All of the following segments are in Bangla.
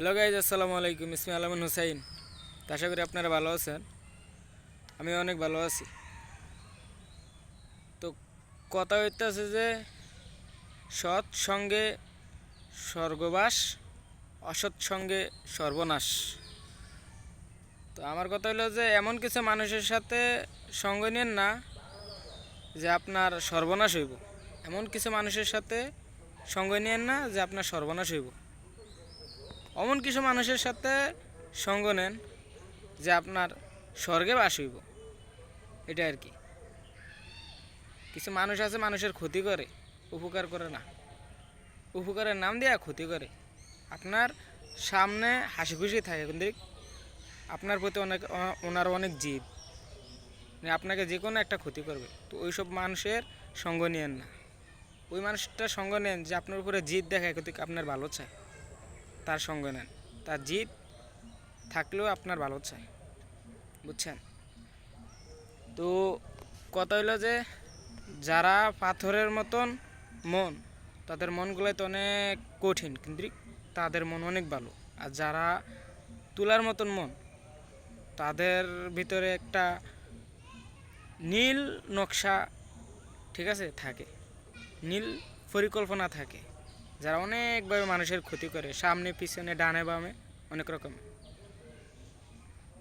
হ্যালো গাইজ আসসালামু আলাইকুম, ইসমি আলমান হুসাইন। আশা করি আপনারা ভালো আছেন। আমি অনেক ভালো আছি। তো কথা হইতেছে যে, সৎ সঙ্গে স্বর্গবাস, অসৎ সঙ্গে সর্বনাশ। তো আমার কথা হলো যে, এমন কিছু মানুষের সাথে সঙ্গ নেন না, যে আপনার সর্বনাশ হইব। এমন কিছু মানুষের সাথে সঙ্গ নেন না, যে আপনার সর্বনাশ হইব। অমন কিছু মানুষের সাথে সঙ্গ নেন যে আপনার স্বর্গে বাস হইব। এটা আর কি। কিছু মানুষ আছে, মানুষের ক্ষতি করে, উপকার করে না। উপকারের নাম দেয়া ক্ষতি করে। আপনার সামনে হাসি খুশি থাকে, কিন্তু আপনার প্রতি অনেক ওনার অনেক জীব মানে আপনাকে যে কোনো একটা ক্ষতি করবে। তো ওইসব মানুষের সঙ্গ নিয়েন না। ওই মানুষটা সঙ্গ নেন যে আপনার উপরে জিদ দেখায়, কিন্তু আপনার ভালো চায়। তার সঙ্গ নেন। তার জিদ থাকলেও আপনার ভালো চাই বুঝছেন? তো কথা হইল যে, যারা পাথরের মতন মন, তাদের মনগুলো তো অনেক কঠিন, কিন্তু তাদের মন অনেক ভালো। আর যারা তুলার মতন মন, তাদের ভিতরে একটা নীল নকশা ঠিক আছে? থাকে। নীল পরিকল্পনা থাকে। যারা অনেকভাবে মানুষের ক্ষতি করে, সামনে, পিছনে, ডানে, বামে, অনেক রকম।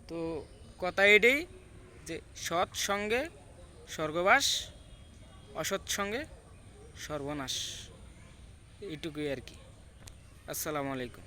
তো কথা এটাই যে সৎ সঙ্গে স্বর্গবাস, অসৎ সঙ্গে সর্বনাশ। এইটুকুই আর কি। আসসালামু আলাইকুম।